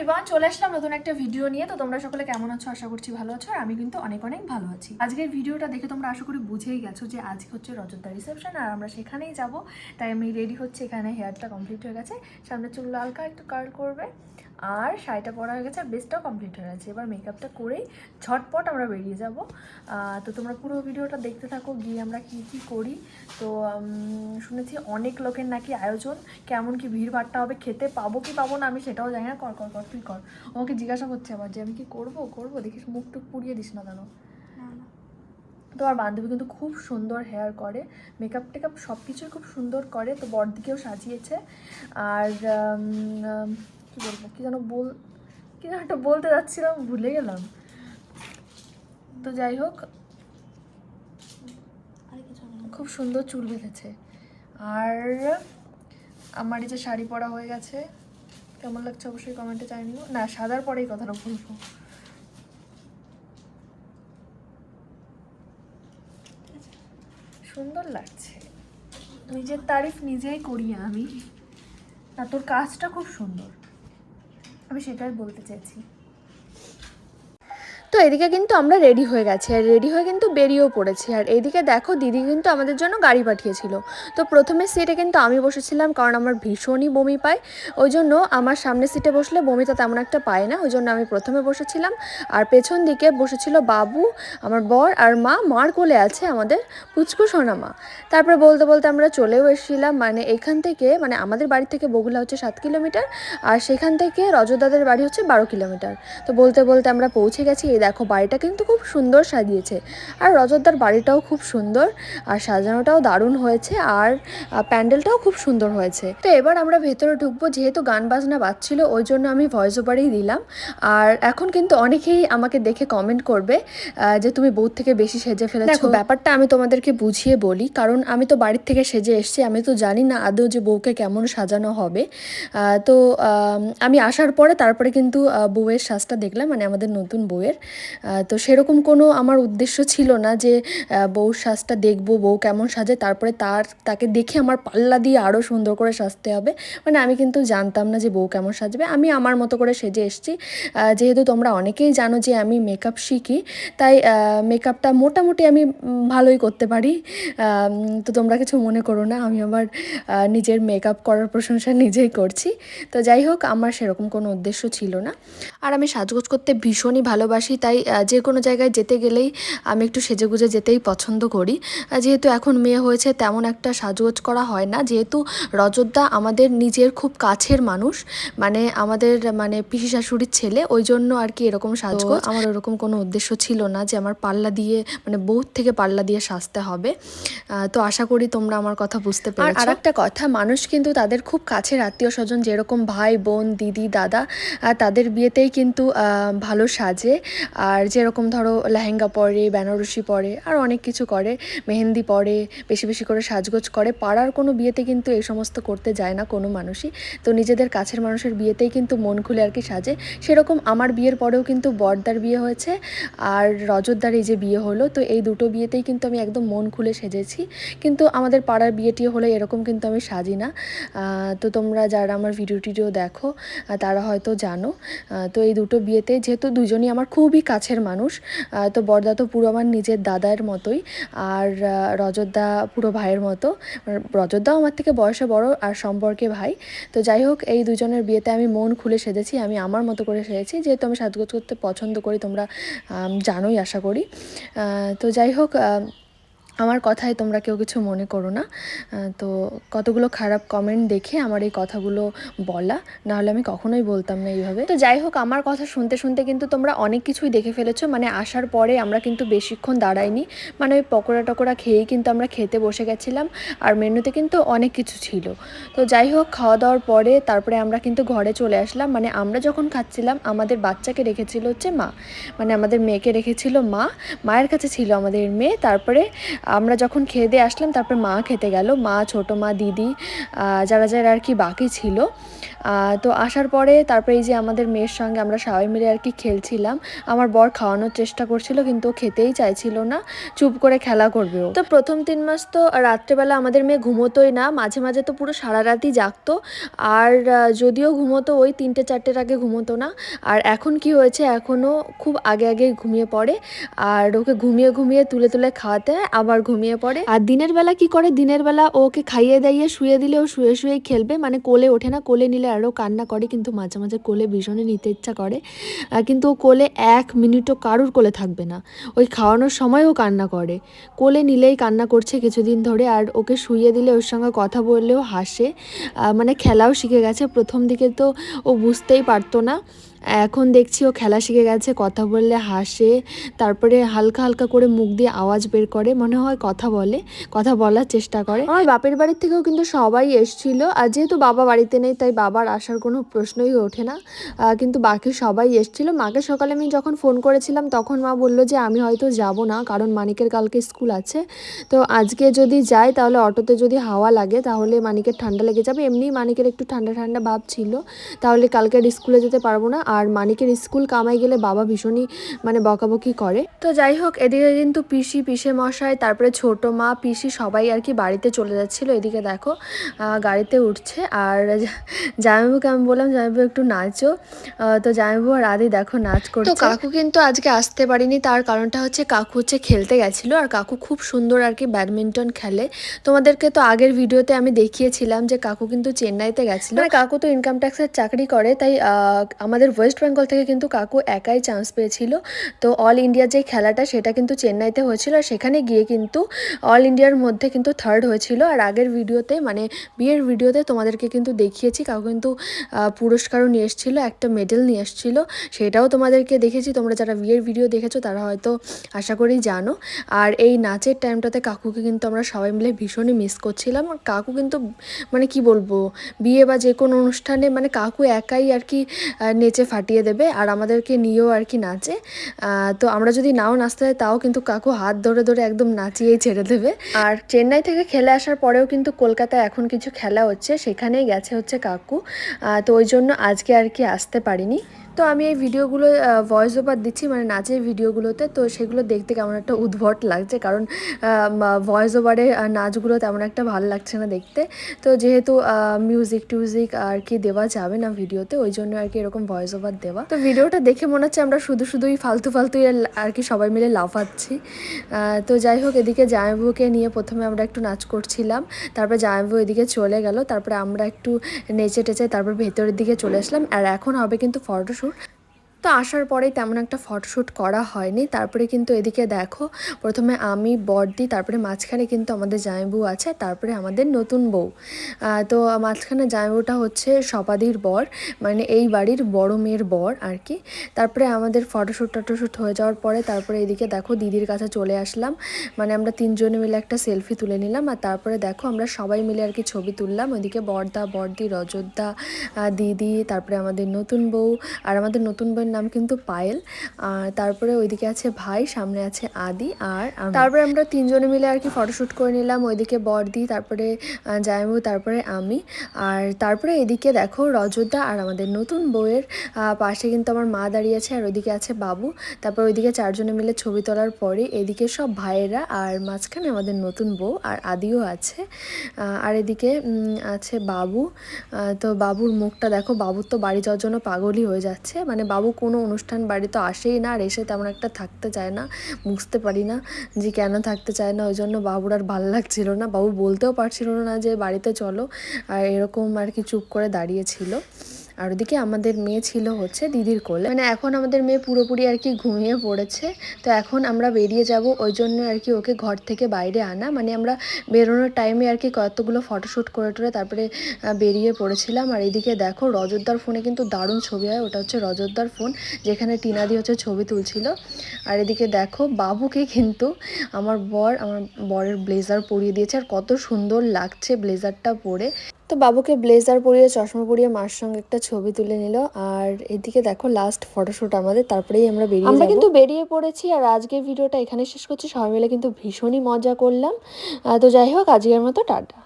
Everyone চলে আসলাম নতুন একটা ভিডিও নিয়ে। তো তোমরা সকলে কেমন আছো? আশা করছি ভালো আছো, আর আমি কিন্তু অনেক অনেক ভালো আছি। আজকের ভিডিওটা দেখে তোমরা আশা করি বুঝেই গেছো যে আজকে হচ্ছে রজতদা রিসেপশন আর আমরা সেখানেই যাব। তাই আমি রেডি হচ্ছে, এখানে হেয়ারটা কমপ্লিট হয়ে গেছে। সামনে চুল হালকা একটু কার্ল করবে। আর শাড়িটা পরা হয়ে গেছে আর বেসটাও কমপ্লিট হয়ে গেছে। এবার মেকআপটা করেই ঝটপট আমরা বেরিয়ে যাব। তো তোমরা পুরো ভিডিওটা দেখতে থাকো গিয়ে আমরা কি কি করি। তো শুনেছি অনেক লোকের নাকি আয়োজন কেমন কি ভিড় ভাট্টা হবে খেতে পাবো কি পাবো না আমি সেটাও জানি না। কর কর কর তুই কর। আমাকে জিজ্ঞাসা করছে আবার যে আমি কি করব করব? দেখিস মুখ টুক পুড়িয়ে দিস না কেন? তো আর বান্ধবী কিন্তু খুব সুন্দর হেয়ার করে। মেকআপ টেকআপ সব কিছুই খুব সুন্দর করে তো বড়দিকেও সাজিয়েছে। আর কি বলব কি যেন বল, কি যেন একটা বলতে যাচ্ছিলাম, ভুলে গেলাম। তো যাই হোক, খুব সুন্দর চুল বেঁধেছে। আর আমার এই যে শাড়ি পরা হয়ে গেছে, কেমন লাগছে অবশ্যই কমেন্টে জানিও। না, সাদার পরেই কথাটা বলব। সুন্দর লাগছে। নিজের তারিফ নিজেই করি আমি। না তোর কাজটা খুব সুন্দর। আমি সেটাই বলতে চেয়েছি তো এদিকে কিন্তু আমরা রেডি হয়ে গেছি আর রেডি হয়ে কিন্তু বেরিয়েও পড়েছি। আর এদিকে দেখো দিদি কিন্তু আমাদের জন্য গাড়ি পাঠিয়েছিল। তো প্রথমে সিটে কিন্তু আমি বসেছিলাম কারণ আমার ভীষণই বমি পায়। ওই জন্য আমার সামনের সিটে বসলে বমিটা তেমন একটা পায় না। ওই জন্য আমি প্রথমে বসেছিলাম। আর পেছন দিকে বসেছিল বাবু, আমার বর আর মা। মার কোলে আছে আমাদের পুচকু সোনা মা। তারপরে বলতে বলতে আমরা চলেও এসেছিলাম। মানে এখান থেকে মানে আমাদের বাড়ি থেকে বগুলা হচ্ছে সাত কিলোমিটার। আর সেখান থেকে রজদাদের বাড়ি হচ্ছে বারো কিলোমিটার। তো বলতে বলতে আমরা পৌঁছে গেছি। দেখো, বাড়িটা কিন্তু খুব সুন্দর সাজিয়েছে। আর রজতদার বাড়িটাও খুব সুন্দর, আর সাজানোটাও দারুণ হয়েছে, আর প্যান্ডেলটাও খুব সুন্দর হয়েছে। তো এবার আমরা ভেতরে ঢুকবো, যেহেতু গান বাজনা বাজছিল, ওই জন্য আমি ভয়েস ওভারেই দিলাম। আর এখন কিন্তু অনেকেই আমাকে দেখে কমেন্ট করবে যে তুমি বউ থেকে বেশি সেজে ফেলেছো। দেখো, ব্যাপারটা আমি তোমাদেরকে বুঝিয়ে বলি, কারণ আমি তো বাড়ির থেকে সেজে এসেছি, আমি তো জানি না আদৌ যে বউকে কেমন সাজানো হবে। তো, আমি আসার পরে তারপরে কিন্তু বউয়ের সাজটা দেখলাম মানে আমাদের নতুন বউয়ের। তো সেরকম কোনো আমার উদ্দেশ্য ছিল না যে বউর সাজটা দেখব, বউ কেমন সাজে, তারপরে তার, তাকে দেখে আমার পাল্লা দিয়ে আরও সুন্দর করে সাজতে হবে। মানে আমি কিন্তু জানতাম না যে বউ কেমন সাজবে। আমি আমার মতো করে সেজে এসেছি। যেহেতু তোমরা অনেকেই জানো যে আমি মেকআপ শিখি, তাই মেকআপটা মোটামুটি আমি ভালোই করতে পারি। তো তোমরা কিছু মনে করো না, আমি আমার নিজের মেকআপ করার প্রশংসা নিজেই করছি। তো যাই হোক, আমার সেরকম কোনো উদ্দেশ্য ছিল না। আর আমি সাজগোজ করতে ভীষণই ভালোবাসি তাই যে কোনো জায়গায় যেতে গেলেই আমি একটু সেজেগুজে যেতেই পছন্দ করি। যেহেতু এখন মেয়ে হয়েছে তেমন একটা সাজগোজ করা হয় না। যেহেতু রজতদা আমাদের নিজের খুব কাছের মানুষ মানে আমাদের মানে পিসি শাশুড়ির ছেলে ওই জন্য আর কি এরকম সাজগোজ। আমার ওরকম কোনো উদ্দেশ্য ছিল না যে আমার পাল্লা দিয়ে মানে বউর থেকে পাল্লা দিয়ে সাজতে হবে। তো আশা করি তোমরা আমার কথা বুঝতে পেরেছ। আর একটা কথা মানুষ কিন্তু তাদের খুব কাছের আত্মীয় স্বজন যেরকম ভাই বোন দিদি দাদা তাদের বিয়েতেই কিন্তু ভালো সাজে। আর যেরকম ধরো লেহেঙ্গা পরে, বেনারসি পরে, আর অনেক কিছু করে, মেহেন্দি পরে, বেশি বেশি করে সাজগোজ করে। পাড়ার কোনো বিয়েতে কিন্তু এই সমস্ত করতে যায় না কোনো মানুষই। তো নিজেদের কাছের মানুষের বিয়েতেই কিন্তু মন খুলে আর কি সাজে। সেরকম আমার বিয়ের পরেও কিন্তু বর্দার বিয়ে হয়েছে, আর রজতদার এই যে বিয়ে হলো, তো এই দুটো বিয়েতেই কিন্তু আমি একদম মন খুলে সেজেছি। কিন্তু আমাদের পাড়ার বিয়েটি হলে এরকম কিন্তু আমি সাজি না। তো তোমরা যারা আমার ভিডিও টিডিও দেখো তারা হয়তো জানো। তো এই দুটো বিয়েতে যেহেতু দুজনই আমার খুবই কাছের মানুষ। তো বরদা তো পুরো আমার নিজের দাদার মতোই। আর রজতদা পুরো ভাইয়ের মতো। রজতদাও আমার থেকে বয়সে বড় আর সম্পর্কে ভাই। তো যাই হোক, এই দুজনের বিয়েতে আমি মন খুলে সেজেছি, আমি আমার মতো করে সেজেছি, যেহেতু আমি সাজগোজ করতে পছন্দ করি, তোমরা জানোই, আশা করি। তো যাই হোক আমার কথায় তোমরা কেউ কিছু মনে করো না। তো কতগুলো খারাপ কমেন্ট দেখে আমার এই কথাগুলো বলা। নাহলে আমি কখনোই বলতাম না এইভাবে। তো যাই হোক, আমার কথা শুনতে শুনতে কিন্তু তোমরা অনেক কিছুই দেখে ফেলেছো। মানে আসার পরে আমরা কিন্তু বেশিক্ষণ দাঁড়াইনি। মানে ওই পকোড়া টকোড়া খেয়েই কিন্তু আমরা খেতে বসে গেছিলাম। আর মেনুতে কিন্তু অনেক কিছু ছিল। তো যাই হোক, খাওয়া দাওয়ার পরে তারপরে আমরা কিন্তু ঘরে চলে আসলাম। মানে আমরা যখন খাচ্ছিলাম, আমাদের বাচ্চাকে রেখেছিল হচ্ছে মা। মানে আমাদের মেয়েকে রেখেছিল মা। মায়ের কাছে ছিল আমাদের মেয়ে। তারপরে আমরা যখন খেয়ে দিয়ে আসলাম, তারপর মা খেতে গেল। মা, ছোটো মা, দিদি যারা যারা আর কি বাকি ছিল। তো আসার পরে তারপরে এই যে আমাদের মেয়ের সঙ্গে আমরা সবাই মিলে আর কি খেলছিলাম। আমার বর খাওয়ানোর চেষ্টা করছিল, কিন্তু খেতেই চাইছিল না। চুপ করে খেলা করবে ও। তো প্রথম তিন মাস তো রাত্রেবেলা আমাদের মেয়ে ঘুমোতোই না। মাঝে মাঝে তো পুরো সারা রাতই জাগতো। আর যদিও ঘুমোতো, ওই তিনটে চারটের আগে ঘুমোতো না। আর এখন কি হয়েছে, এখনও খুব আগে আগে ঘুমিয়ে পড়ে। আর ওকে ঘুমিয়ে ঘুমিয়ে তুলে তুলে খাওয়াতে হয়। আবার ঘুমিয়ে পড়ে। আর দিনের বেলা কি করে? দিনের বেলা ওকে খাইয়ে দাইয়ে শুয়ে দিলে ও শুয়ে শুয়েই খেলবে। মানে কোলে ওঠে না, কোলে নিলে আরও কান্না করে, কিন্তু মাঝে মাঝে কোলে ভীষণই নিতে ইচ্ছা করে। কিন্তু ও কোলে এক মিনিটও কারুর কোলে থাকবে না। ওই খাওয়ানোর সময়ও কান্না করে। কোলে নিলেই কান্না করছে কিছুদিন ধরে, আর ওকে শুইয়ে দিলে ওর সঙ্গে কথা বললেও হাসে। মানে খেলাও শিখে গেছে। প্রথম দিকে তো ও বুঝতেই পারতো না। এখন দেখছি ও খেলা শিখে গেছে, কথা বললে হাসে, তারপরে হালকা হালকা করে মুখ দিয়ে আওয়াজ বের করে, মনে হয় কথা বলে, কথা বলার চেষ্টা করে। আমার বাপের বাড়ির থেকেও কিন্তু সবাই এসছিল, আর যেহেতু বাবা বাড়িতে নেই, তাই বাবার আসার কোনো প্রশ্নই ওঠে না। কিন্তু বাকি সবাই এসছিল। মাকে সকালে আমি যখন ফোন করেছিলাম, তখন মা বলল যে, আমি হয়তো যাব না, কারণ মানিকের কালকে স্কুল আছে। তো আজকে যদি যাই, তাহলে অটোতে যদি হাওয়া লাগে, তাহলে মানিকের ঠান্ডা লেগে যাবে। এমনি মানিকের একটু ঠান্ডা ঠান্ডা ভাব ছিল। তাহলে কালকের স্কুলে যেতে পারব না। আর মানিকের স্কুল কামাই গেলে বাবা ভীষণই মানে বকাবকি করে। তো যাই হোক এদিকে কিন্তু পিসি পিসে মশাই তারপরে ছোট মা পিসি সবাই আর কি বাড়িতে চলে যাচ্ছিল। এদিকে দেখো গাড়িতে উঠছে। আর জামাইবাবুকে আমি বললাম জামাইবাবু একটু নাচো। তো জামাইবাবু আর আদি দেখো নাচ করছে। তো কাকু কিন্তু আজকে আসতে পারিনি। তার কারণটা হচ্ছে কাকু হচ্ছে খেলতে গেছিল। আর কাকু খুব সুন্দর আর কি ব্যাডমিন্টন খেলে। তোমাদেরকে তো আগের ভিডিওতে আমি দেখিয়েছিলাম যে কাকু কিন্তু চেন্নাইতে গেছিল। মানে কাকু তো ইনকাম ট্যাক্সের চাকরি করে তাই আমাদের ওয়েস্ট বেঙ্গল থেকে কিন্তু কাকু একাই চান্স পেয়েছিল। তো অল ইন্ডিয়ার যে খেলাটা সেটা কিন্তু চেন্নাইতে হয়েছিল আর সেখানে গিয়ে কিন্তু অল ইন্ডিয়ার মধ্যে কিন্তু থার্ড হয়েছিল। আর আগের ভিডিওতে মানে বিয়ের ভিডিওতে তোমাদেরকে কিন্তু দেখিয়েছি, কাকু কিন্তু পুরস্কারও নিয়ে এসেছিল, একটা মেডেল নিয়ে এসেছিল। সেটাও তোমাদেরকে দেখেছি। তোমরা যারা বিয়ের ভিডিও দেখেছ, তারা হয়তো আশা করি জানো। আর এই নাচের টাইমটাতে কাকুকে কিন্তু আমরা সবাই মিলে ভীষণই মিস করছিলাম। আর কাকু কিন্তু মানে কি বলব, বিয়ে বা যে কোনো অনুষ্ঠানে মানে কাকু একাই আর কি নেচে ফাটিয়ে দেবে আর আমাদেরকে নিয়েও আর কি নাচে। তো আমরা যদি নাও নাচতে হয়, তাও কিন্তু কাকু হাত ধরে ধরে একদম নাচিয়েই ছেড়ে দেবে। আর চেন্নাই থেকে খেলে আসার পরেও কিন্তু কলকাতায় এখন কিছু খেলা হচ্ছে, সেখানেই গেছে হচ্ছে কাকু। তো ওই জন্য আজকে আর কি আসতে পারিনি। তো আমি এই ভিডিওগুলো ভয়েস ওভার দিচ্ছি মানে নাচের ভিডিওগুলোতে। তো সেগুলো দেখতে কেমন একটা উদ্ভট লাগছে, কারণ ভয়েস ওভারে নাচগুলো তেমন একটা ভালো লাগছে না দেখতে। তো যেহেতু মিউজিক টিউজিক আর কি দেওয়া যাবে না ভিডিওতে, ওই জন্য আর কি এরকম ভয়েস ওভার দেওয়া। তো ভিডিওটা দেখে মনে হচ্ছে আমরা শুধু শুধুই ফালতু ফালতু আর কি সবাই মিলে লাফাচ্ছি। তো যাই হোক, এদিকে জামাইবুকে নিয়ে প্রথমে আমরা একটু নাচ করছিলাম, তারপর জামাইবু এদিকে চলে গেল, তারপরে আমরা একটু নেচে টেচে তারপর ভেতরের দিকে চলে আসলাম, আর এখন হবে কিন্তু ফটোশ্যুট sure. তো আসার পরেই তেমন একটা ফটোশ্যুট করা হয়নি। তারপরে কিন্তু এদিকে দেখো, প্রথমে আমি বড়দি তারপরে মাঝখানে কিন্তু আমাদের জামাইবু আছে তারপরে আমাদের নতুন বউ। তো মাঝখানে জামাইবুটা হচ্ছে সপাদির বর মানে এই বাড়ির বড় মেয়ের বর আর কি। তারপরে আমাদের ফটোশ্যুট টটোশ্যুট হয়ে যাওয়ার পরে তারপরে এদিকে দেখো দিদির কাছে চলে আসলাম। মানে আমরা তিনজনে মিলে একটা সেলফি তুলে নিলাম, আর তারপরে দেখো আমরা সবাই মিলে আর কি ছবি তুললাম। ওইদিকে বড়দা বড়দি রজতদা দিদি, তারপরে আমাদের নতুন বউ, আর আমাদের নতুন বউয়ের নাম কিন্তু পায়েল। আর তারপরে ওইদিকে আছে ভাই সামনে আছে আদি আর তারপরে আমরা তিনজনে মিলে আর কি ফটোশ্যুট করে নিলাম। ওইদিকে বড়দি তারপরে জামাইবু তারপরে আমি। আর তারপরে এদিকে দেখো রজতদা আর আমাদের নতুন বউয়ের আহ, পাশে কিন্তু আমার মা দাঁড়িয়ে আছে আর ওইদিকে আছে বাবু। তারপর ওইদিকে চারজনে মিলে ছবি তোলার পরে এদিকে সব ভাইয়েরা আর মাঝখানে আমাদের নতুন বউ আর আদিও আছে। আর এদিকে আছে বাবু। তো বাবুর মুখটা দেখো বাবুর তো বাড়ি যাওয়ার জন্য পাগলই হয়ে যাচ্ছে। মানে বাবু কোনো অনুষ্ঠান বাড়ি তো আসেই না আর এসে তেমন একটা থাকতে চায় না। বুঝতে পারি না যে কেন থাকতে চায় না ওই জন্য বাবুর আর ভালো লাগছিল না। বাবু বলতেও পারছিল না যে বাড়িতে চলো। আর এরকম আর কি চুপ করে দাঁড়িয়েছিল আর ওদিকে আমাদের মেয়ে ছিল হচ্ছে দিদির কোলে। মানে এখন আমাদের মেয়ে পুরোপুরি আর কি ঘুমিয়ে পড়েছে। তো এখন আমরা বেরিয়ে যাব, ওই জন্য আর কি ওকে ঘর থেকে বাইরে আনা। মানে আমরা বেরোনোর টাইমে আর কি কতগুলো ফটোশ্যুট করে টোরে তারপরে বেরিয়ে পড়েছিলাম। আর এদিকে দেখো রজতদার ফোনে কিন্তু দারুণ ছবি হয়। ওটা হচ্ছে রজতদার ফোন যেখানে টিনাদি হচ্ছে ছবি তুলছিল। আর এদিকে দেখো বাবুকে কিন্তু আমার বর, আমার বরের ব্লেজার পরিয়ে দিয়েছে। আর কত সুন্দর লাগছে ব্লেজারটা পরে। তো বাবুকে ব্লেজার পরিয়ে চশমা পরিয়ে মার সঙ্গে একটা ছবি তুলে নিল। আর এদিকে দেখো লাস্ট ফটোশ্যুট আমাদের তারপরেই আমরা বেরিয়ে আমরা কিন্তু বেরিয়ে পড়েছি আর আজকের ভিডিওটা এখানে শেষ করছি। সবাই মিলে কিন্তু ভীষণই মজা করলাম। তো যাই হোক আজকের মতো টাটা।